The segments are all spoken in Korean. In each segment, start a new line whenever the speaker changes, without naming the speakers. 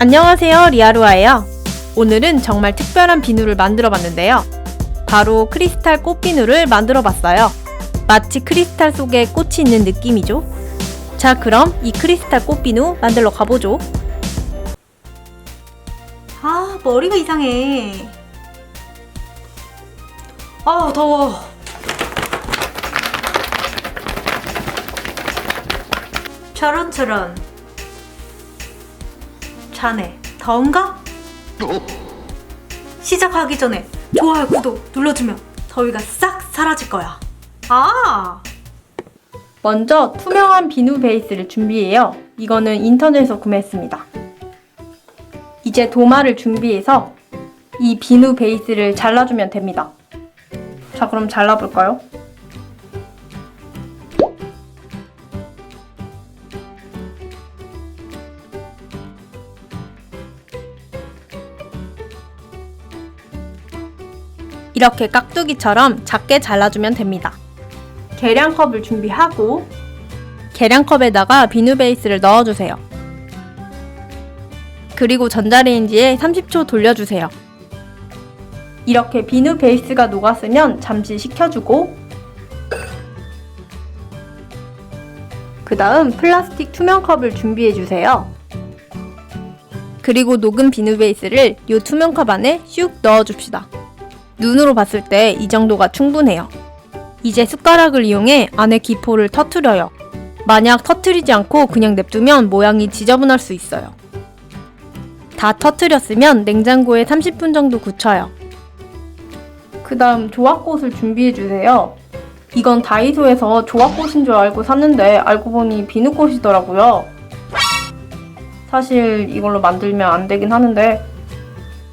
안녕하세요 리아루아예요. 오늘은 정말 특별한 비누를 만들어 봤는데요. 바로 크리스탈 꽃비누를 만들어 봤어요. 마치 크리스탈 속에 꽃이 있는 느낌이죠? 자 그럼 이 크리스탈 꽃비누 만들러 가보죠. 아 머리가 이상해. 아 더워. 저런 저런 자네 더운가? 시작하기 전에 좋아요 구독 눌러주면 더위가 싹 사라질 거야. 아! 먼저 투명한 비누 베이스를 준비해요. 이거는 인터넷에서 구매했습니다. 이제 도마를 준비해서 이 비누 베이스를 잘라주면 됩니다. 자 그럼 잘라볼까요? 이렇게 깍두기처럼 작게 잘라주면 됩니다. 계량컵을 준비하고 계량컵에다가 비누 베이스를 넣어주세요. 그리고 전자레인지에 30초 돌려주세요. 이렇게 비누 베이스가 녹았으면 잠시 식혀주고 그 다음 플라스틱 투명 컵을 준비해주세요. 그리고 녹은 비누 베이스를 이 투명 컵 안에 슉 넣어줍시다. 눈으로 봤을 때 이 정도가 충분해요. 이제 숟가락을 이용해 안에 기포를 터트려요. 만약 터트리지 않고 그냥 냅두면 모양이 지저분할 수 있어요. 다 터트렸으면 냉장고에 30분 정도 굳혀요. 그 다음 조합꽃을 준비해주세요. 이건 다이소에서 조합꽃인 줄 알고 샀는데 알고 보니 비누꽃이더라고요. 사실 이걸로 만들면 안 되긴 하는데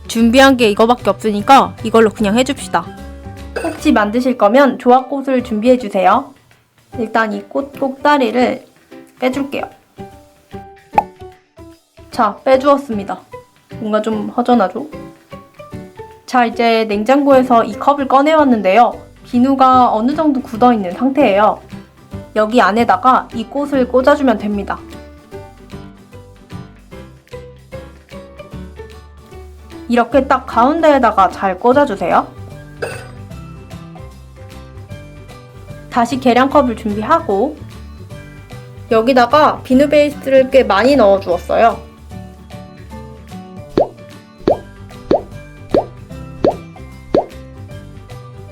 준비한 게 이거밖에 없으니까 이걸로 그냥 해줍시다. 혹시 만드실 거면 조합꽃을 준비해주세요. 일단 이 꽃 꼭다리를 빼줄게요. 자, 빼주었습니다. 뭔가 좀 허전하죠? 자, 이제 냉장고에서 이 컵을 꺼내왔는데요. 비누가 어느 정도 굳어있는 상태예요. 여기 안에다가 이 꽃을 꽂아주면 됩니다. 이렇게 딱 가운데에다가 잘 꽂아주세요. 다시 계량컵을 준비하고 여기다가 비누 베이스를 꽤 많이 넣어 주었어요.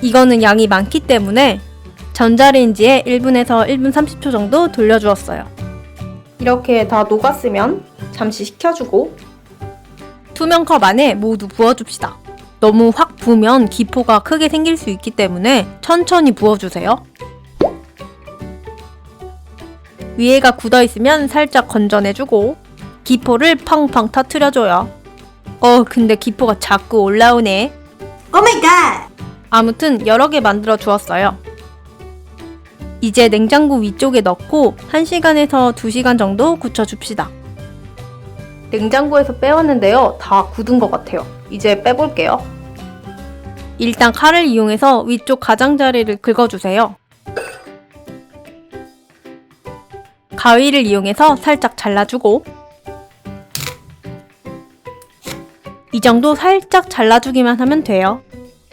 이거는 양이 많기 때문에 전자레인지에 1분에서 1분 30초 정도 돌려주었어요. 이렇게 다 녹았으면 잠시 식혀주고 투명 컵 안에 모두 부어줍시다. 너무 확 부으면 기포가 크게 생길 수 있기 때문에 천천히 부어주세요. 위에가 굳어 있으면 살짝 건져내주고 기포를 펑펑 터트려줘요. 어, 근데 기포가 자꾸 올라오네.
오마이갓!
아무튼 여러 개 만들어 주었어요. 이제 냉장고 위쪽에 넣고 1시간에서 2시간 정도 굳혀줍시다. 냉장고에서 빼왔는데요. 다 굳은 것 같아요. 이제 빼볼게요. 일단 칼을 이용해서 위쪽 가장자리를 긁어주세요. 가위를 이용해서 살짝 잘라주고 이 정도 살짝 잘라주기만 하면 돼요.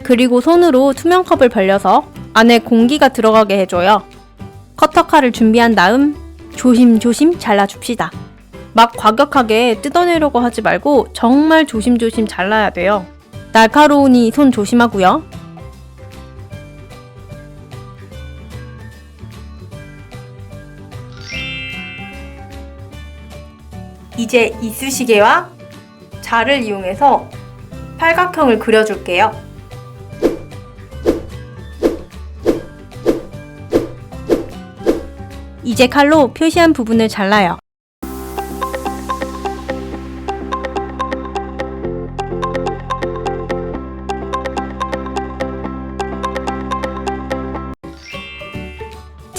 그리고 손으로 투명 컵을 벌려서 안에 공기가 들어가게 해줘요. 커터칼을 준비한 다음 조심조심 잘라줍시다. 막 과격하게 뜯어내려고 하지 말고 정말 조심조심 잘라야 돼요. 날카로우니 손 조심하고요. 이제 이쑤시개와 자를 이용해서 팔각형을 그려줄게요. 이제 칼로 표시한 부분을 잘라요.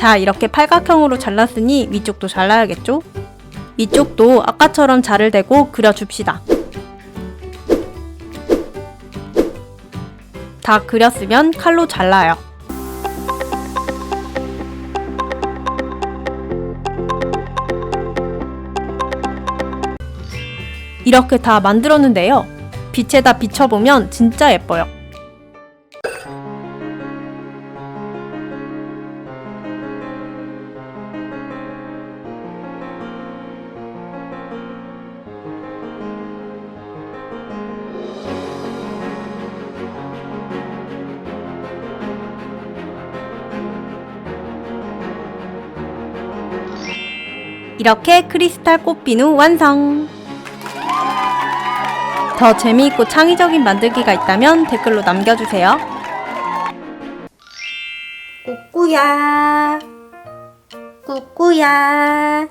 자, 이렇게 팔각형으로 잘랐으니 위쪽도 잘라야겠죠? 위쪽도 아까처럼 자를 대고 그려줍시다. 다 그렸으면 칼로 잘라요. 이렇게 다 만들었는데요. 빛에다 비춰보면 진짜 예뻐요. 이렇게 크리스탈 꽃비누 완성! 더 재미있고 창의적인 만들기가 있다면 댓글로 남겨주세요.
꾸꾸야 꾸꾸야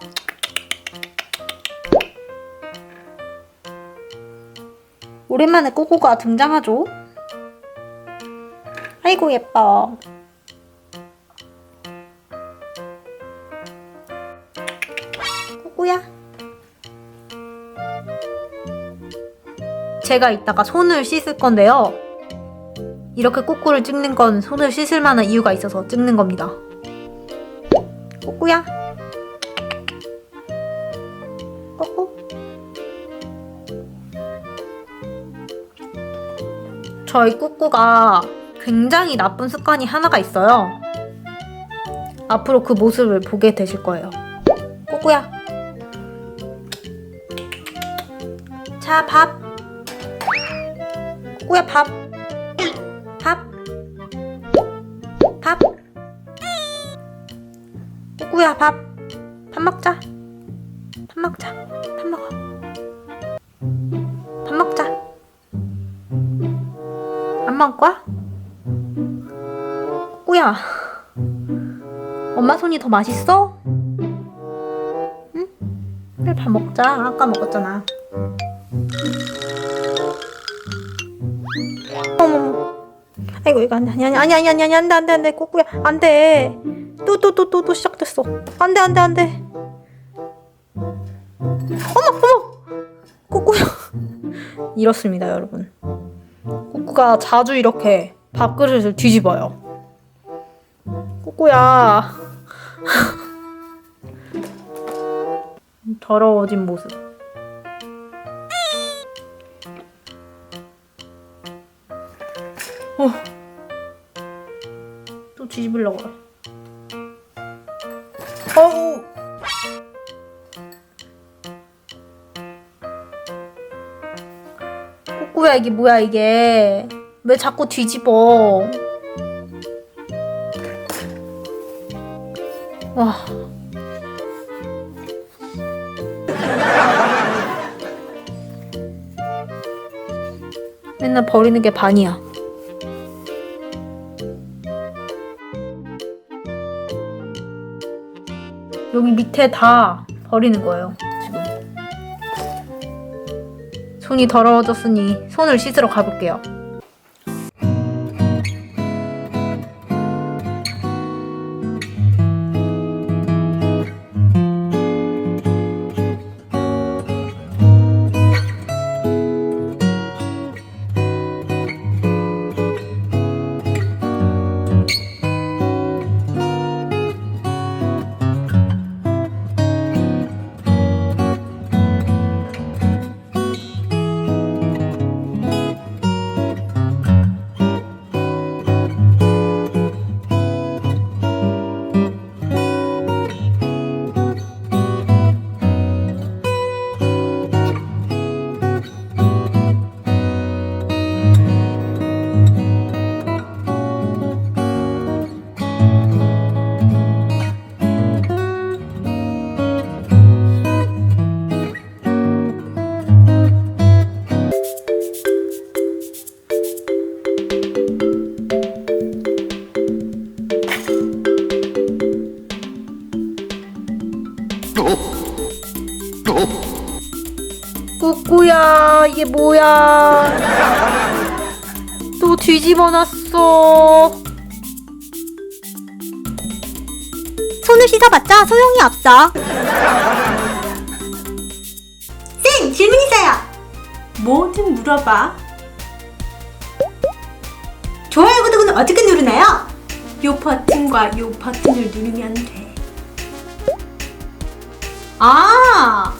오랜만에 꾸꾸가 등장하죠 아이고 예뻐 꾸꾸야 제가 이따가 손을 씻을 건데요 이렇게 꾸꾸를 찍는 건 손을 씻을 만한 이유가 있어서 찍는 겁니다. 꾸꾸야. 꾸꾸. 저희 꾸꾸가 굉장히 나쁜 습관이 하나가 있어요. 앞으로 그 모습을 보게 되실 거예요. 꾸꾸야. 자, 밥. 꾸꾸야, 밥. 밥. 밥. 꾸꾸야 밥. 밥 먹자. 밥 먹자. 밥 먹어. 밥 먹자. 안 먹을 거야? 꾸꾸야. 엄마 손이 더 맛있어? 응? 그래 밥 먹자. 아까 먹었잖아. 아이고 이거 안돼. 아니 아니 아니 아니 아니 안돼 안돼 안돼. 꼬꾸야 안돼. 또 또 또 또 또 시작됐어. 안돼 안돼 안돼. 어머 어머. 꼬꾸야. 이렇습니다 여러분. 꼬꾸가 자주 이렇게 밥그릇을 뒤집어요. 꼬꾸야. 더러워진 모습 어. 또 뒤집으려고 그래. 어우. 꾸꾸야 이게 뭐야 이게 왜 자꾸 뒤집어 와 맨날 버리는 게 반이야 여기 밑에 다 버리는 거예요, 지금. 손이 더러워졌으니 손을 씻으러 가볼게요. 이게 뭐야 또 뒤집어 놨어 손을 씻어봤자 소용이 없어 쌤 질문 있어요
뭐든 물어봐.
좋아요 구독은 어떻게 누르나요?
요 버튼과 요 버튼을 누르면 돼.
아